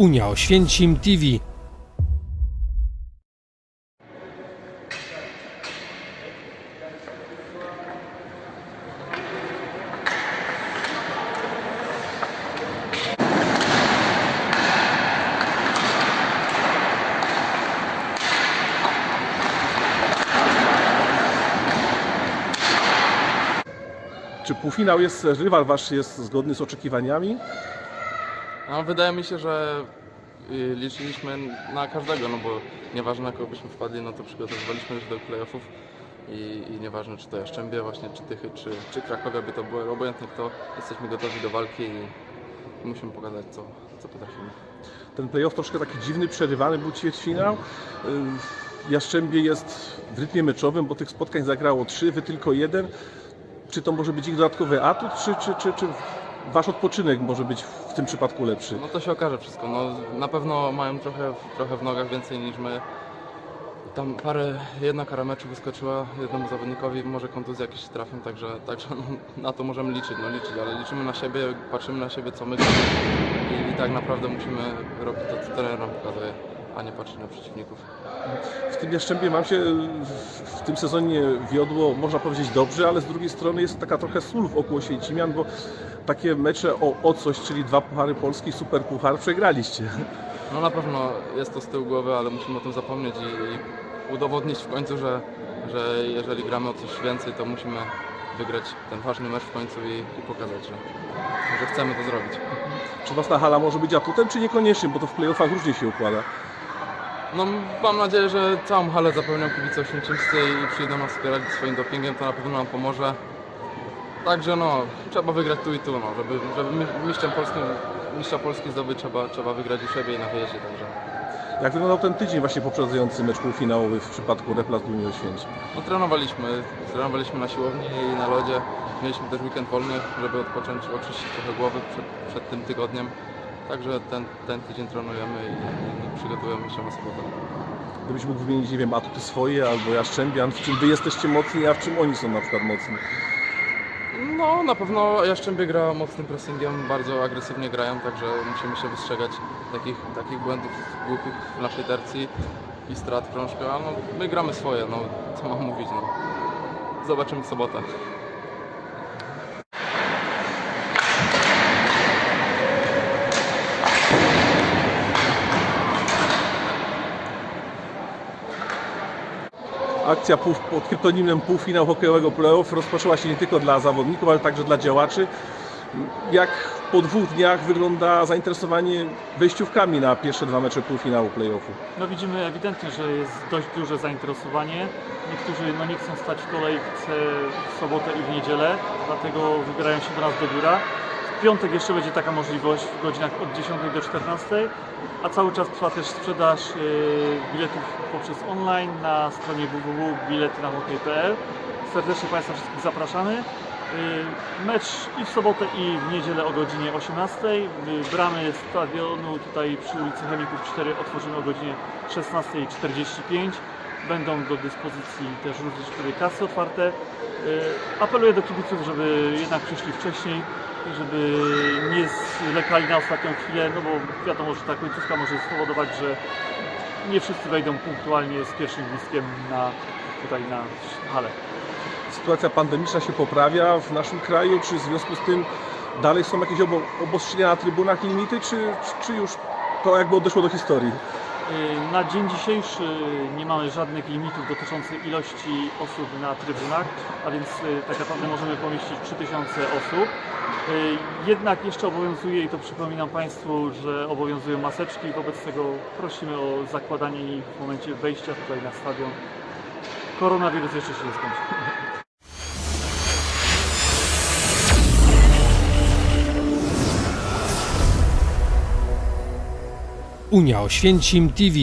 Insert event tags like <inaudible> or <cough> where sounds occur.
Unia Oświęcim TV. Czy półfinał jest, rywal wasz jest zgodny z oczekiwaniami? No, wydaje mi się, że y, liczyliśmy na każdego, no bo nieważne na kogo byśmy wpadli, no to przygotowywaliśmy się do playoffów i, i nieważne czy to Jaszczębie właśnie, czy Tychy, czy, czy Krakowia by to było, obojętnie kto, jesteśmy gotowi do walki i musimy pokazać co, co potrafimy. Ten playoff troszkę taki dziwny, przerywany był ćwierćfinał. Y, Jastrzębie jest w rytmie meczowym, bo tych spotkań zagrało trzy, wy tylko jeden. Czy to może być ich dodatkowy atut, czy, czy, czy, czy wasz odpoczynek może być w tym przypadku lepszy? No to się okaże wszystko, no na pewno mają trochę, trochę w nogach więcej niż my. Tam parę, jedna kara meczu wyskoczyła jednemu zawodnikowi, może kontuzje jakieś trafią, także, także <laughs> na to możemy liczyć, no liczyć, ale liczymy na siebie, patrzymy na siebie, co my i, i tak naprawdę musimy robić to, co trener nam pokazuje, a nie patrzeć na przeciwników. W tym Jastrzębie wam się w- w tym sezonie wiodło, można powiedzieć dobrze, ale z drugiej strony jest taka trochę sól wokół Oświęcimian, bo takie mecze o, o coś, czyli dwa puchary Polski, super puchar, przegraliście. No na pewno jest to z tyłu głowy, ale musimy o tym zapomnieć i, i udowodnić w końcu, że, że jeżeli gramy o coś więcej, to musimy wygrać ten ważny mecz w końcu i, i pokazać, że, że chcemy to zrobić. Czy własna hala może być atutem, czy niekoniecznie, bo to w playoffach różnie się układa. No mam nadzieję, że całą halę zapełnią kibice oświęcimscy i przyjdą nas wspierać swoim dopingiem, to na pewno nam pomoże. Także no, trzeba wygrać tu i tu, no, żeby, żeby mi- mistrzem polskim, mistrza Polski zdobyć, trzeba, trzeba wygrać u siebie i na wyjeździe, także. Jak wyglądał ten tydzień właśnie poprzedzający mecz półfinałowy w przypadku Replas Unii Oświęcim? No trenowaliśmy, trenowaliśmy na siłowni i na lodzie. Mieliśmy też weekend wolny, żeby odpocząć, oczyścić trochę głowy przed, przed tym tygodniem. Także ten, ten tydzień trenujemy i, i przygotowujemy się na sobotę. Gdybyś mógł wymienić, nie wiem, atuty swoje albo Jastrzębian, w czym wy jesteście mocni, a w czym oni są na przykład mocni? No na pewno Jaszczębie gra mocnym pressingiem, bardzo agresywnie grają, także musimy się wystrzegać takich, takich błędów głupich w naszej tercji i strat krążka. No, my gramy swoje, no co mam mówić, no. Zobaczymy w sobotę. Akcja pół, pod kryptonimem półfinał hokejowego playoff rozpoczęła się nie tylko dla zawodników, ale także dla działaczy. Jak po dwóch dniach wygląda zainteresowanie wejściówkami na pierwsze dwa mecze półfinału playoffu? No widzimy ewidentnie, że jest dość duże zainteresowanie. Niektórzy no, nie chcą stać w kolejce w sobotę i w niedzielę, dlatego wybierają się do nas do biura. W piątek jeszcze będzie taka możliwość w godzinach od 10 do 14, a cały czas trwa też sprzedaż yy, biletów poprzez online na stronie www.biletynahokej.pl. Serdecznie Państwa wszystkich zapraszamy. Yy, Mecz i w sobotę i w niedzielę o godzinie 18. Yy, Bramy stadionu tutaj przy ulicy Chemików 4 otworzymy o godzinie 16.45. Będą do dyspozycji też również wtedy kasy otwarte. Apeluję do kibiców, żeby jednak przyszli wcześniej, żeby nie zwlekali na ostatnią chwilę, no bo wiadomo, że ta końcówka może spowodować, że nie wszyscy wejdą punktualnie z pierwszym gwizdkiem na, tutaj na halę. Sytuacja pandemiczna się poprawia w naszym kraju, czy w związku z tym dalej są jakieś obo- obostrzenia na trybunach, limity, czy, czy, czy już to jakby odeszło do historii? Y, Na dzień dzisiejszy nie mamy żadnych limitów dotyczących ilości osób na trybunach, a więc y, tak naprawdę możemy pomieścić 3000 osób. Y, Jednak jeszcze obowiązuje, i to przypominam Państwu, że obowiązują maseczki, wobec tego prosimy o zakładanie ich w momencie wejścia tutaj na stadion. Koronawirus jeszcze się nie skończył. Unia Oświęcim TV.